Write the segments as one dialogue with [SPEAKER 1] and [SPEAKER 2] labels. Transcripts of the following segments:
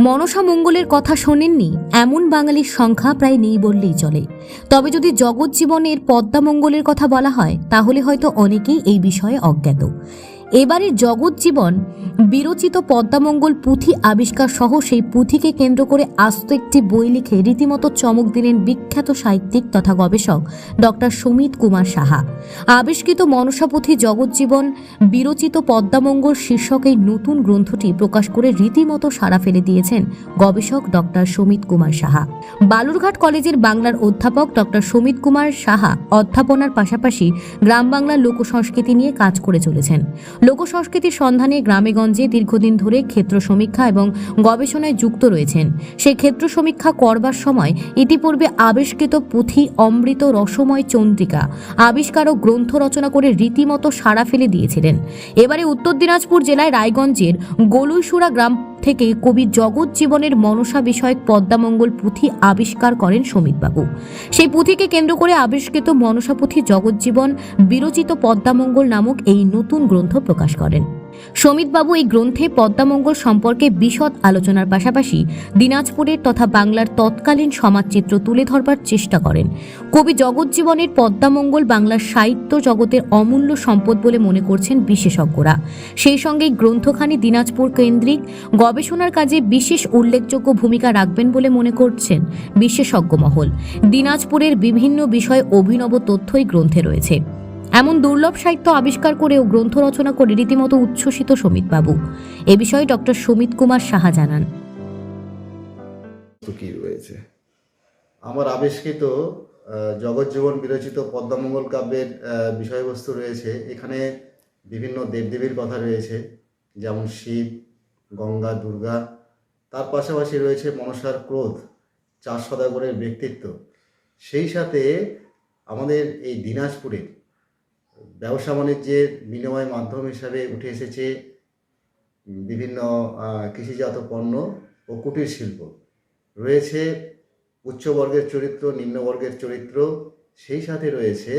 [SPEAKER 1] মনসা মঙ্গলের কথা শোনেননি, এমন বাঙালির সংখ্যা প্রায় নেই বললেই চলে। তবে যদি জগৎ জীবনের পদ্মা মঙ্গলের কথা বলা হয়, তাহলে হয়তো অনেকেই এই বিষয়ে অজ্ঞাত। এবারের জগৎ জীবন বিরচিত পদ্মামঙ্গল পুঁথি আবিষ্কার সহ সেই পুঁথিকে কেন্দ্র করে আস্ত একটি বই লিখে রীতিমতো চমক দিলেন বিখ্যাত সাহিত্যিক তথা গবেষক ডক্টর সুমিত কুমার সাহা। আবিষ্কৃত মনসা পুঁথি জগজ্জীবন বিরচিত পদ্মামঙ্গল শীর্ষক এই নতুন গ্রন্থটি প্রকাশ করে রীতিমতো সাড়া ফেলে দিয়েছেন গবেষক ডক্টর সুমিত কুমার সাহা। বালুরঘাট কলেজের বাংলার অধ্যাপক ডক্টর সুমিত কুমার সাহা অধ্যাপনার পাশাপাশি গ্রাম বাংলার লোকসংস্কৃতি নিয়ে কাজ করে চলেছেন। লোকসংস্কৃতির সন্ধানে গ্রামেগঞ্জে দীর্ঘদিন ধরে ক্ষেত্র সমীক্ষা এবং গবেষণায় যুক্ত রয়েছেন। সেই ক্ষেত্র সমীক্ষা করবার সময় ইতিপূর্বে আবিষ্কৃত পুঁথি অমৃত রসময় চন্দ্রিকা আবিষ্কারক গ্রন্থ রচনা করে রীতিমতো সাড়া ফেলে দিয়েছিলেন। এবারে উত্তর দিনাজপুর জেলায় রায়গঞ্জের গোলুইসুরা গ্রাম থেকে কবি জগৎ জীবনের মনসা বিষয়ক পদ্মামঙ্গল পুঁথি আবিষ্কার করেন সমিতবাবু। সেই পুঁথিকে কেন্দ্র করে আবিষ্কৃত মনসা পুঁথি জগজ্জীবন বিরচিত পদ্মামঙ্গল নামক এই নতুন গ্রন্থ প্রকাশ করেন। সমিতবাবু এই গ্রন্থে পদ্মামঙ্গল সম্পর্কে বিশদ আলোচনার পাশাপাশি দিনাজপুরের তথা বাংলার তৎকালীন সমাজচিত্র তুলে ধরবার চেষ্টা করেন। কবি জগজ্জীবনের পদ্মামঙ্গল বাংলার সাহিত্য জগতের অমূল্য সম্পদ বলে মনে করছেন বিশেষজ্ঞরা। সেই সঙ্গে গ্রন্থখানি দিনাজপুর কেন্দ্রিক গবেষণার কাজে বিশেষ উল্লেখযোগ্য ভূমিকা রাখবেন বলে মনে করছেন বিশেষজ্ঞ মহল। দিনাজপুরের বিভিন্ন বিষয়ে অভিনব তথ্যই গ্রন্থে রয়েছে। এমন দুর্লভ সাহিত্য আবিষ্কার করেও গ্রন্থ রচনা করে রীতিমতো উচ্ছ্বসিত সমিতবাবু। এ বিষয়ে ডক্টর সুমিত কুমার সাহা জানান।
[SPEAKER 2] কি রয়েছে?
[SPEAKER 3] আমার আবিষ্কৃত জগজ্জীবন বিরচিত পদ্মমঙ্গল কাব্যের বিষয়বস্তু রয়েছে। এখানে বিভিন্ন দেবদেবীর কথা রয়েছে, যেমন শিব, গঙ্গা, দুর্গা। তার পাশাপাশি রয়েছে মনসার ক্রোধ, চার সদাগরের ব্যক্তিত্ব। সেই সাথে আমাদের এই দিনাজপুরের ব্যবসা বাণিজ্যের বিনিময় মাধ্যম হিসাবে উঠে এসেছে বিভিন্ন কৃষিজাত পণ্য ও কুটির শিল্প। রয়েছে উচ্চবর্গের চরিত্র নিম্নবর্গের চরিত্র, সেই সাথে রয়েছে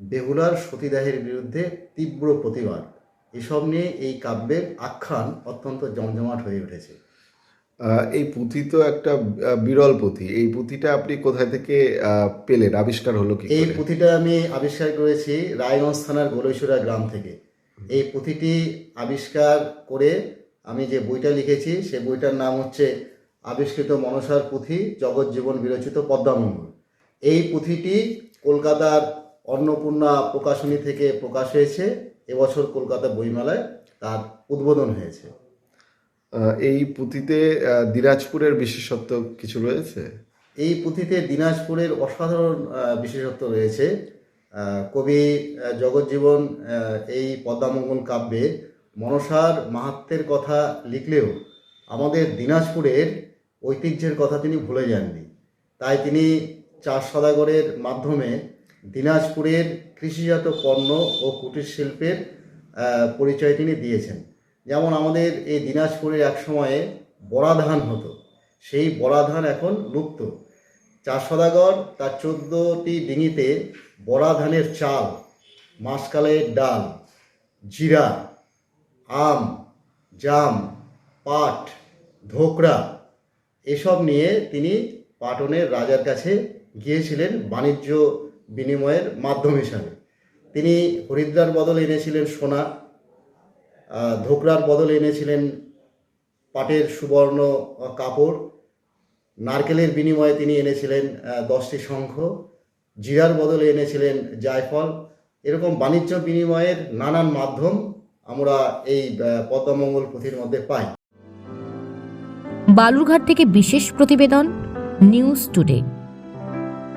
[SPEAKER 3] বেহুলার সতীদাহের বিরুদ্ধে তীব্র প্রতিবাদ। এসব নিয়ে এই কাব্যের আখ্যান অত্যন্ত জমজমাট হয়ে উঠেছে।
[SPEAKER 2] এই পুঁথি তো একটা বিরল পুঁথি। এই পুঁথিটা আপনি কোথায় থেকে পেলেন? আবিষ্কার হলো কি
[SPEAKER 3] এই পুঁথিটা আমি আবিষ্কার করেছি রায়গঞ্জ থানার গোলৈসুরা গ্রাম থেকে। এই পুঁথিটি আবিষ্কার করে আমি যে বইটা লিখেছি সে বইটার নাম হচ্ছে আবিষ্কৃত মনসার পুঁথি জগজ্জীবন বিরচিত পদ্মামঙ্গল। এই পুঁথিটি কলকাতার অন্নপূর্ণা প্রকাশনী থেকে প্রকাশ হয়েছে। এবছর কলকাতা বইমেলায় তার উদ্বোধন হয়েছে।
[SPEAKER 2] এই পুঁথিতে দিনাজপুরের বিশেষত্ব কিছু রয়েছে?
[SPEAKER 3] এই পুঁথিতে দিনাজপুরের অসাধারণ বিশেষত্ব রয়েছে। কবি জগজ্জীবন এই পদ্মামঙ্গল কাব্যে মনসার মাহাত্মের কথা লিখলেও আমাদের দিনাজপুরের ঐতিহ্যের কথা তিনি ভুলে যাননি। তাই তিনি চার সদাগরের মাধ্যমে দিনাজপুরের কৃষিজাত পণ্য ও কুটির শিল্পের পরিচয় তিনি দিয়েছেন। যেমন আমাদের এই দিনাজপুরের এক সময়ে বড়া ধান হতো, সেই বড়া ধান এখন লুপ্ত। চার সদাগর, তার চোদ্দোটি ডিঙিতে বড়া ধানের চাল, মাসকালের ডাল, জিরা, আম, জাম, পাট, ধোকরা, এসব নিয়ে তিনি পাটনের রাজার কাছে গিয়েছিলেন বাণিজ্য বিনিময়ের মাধ্যম হিসাবে। তিনি হরিদ্রার বদলে এনেছিলেন সোনা ধোকরার বদলে এনেছিলেন পাটের সুবর্ণ কাপড়। নারকেলের বিনিময়ে তিনি এনেছিলেন দশটি শঙ্খ। জিরার বদলে এনেছিলেন জায়ফল। এরকম বাণিজ্য বিনিময়ের নানান মাধ্যম আমরা এই পদ্মমঙ্গল পুঁথির মধ্যে পাই।
[SPEAKER 1] বালুরঘাট থেকে বিশেষ প্রতিবেদন, নিউজ টুডে।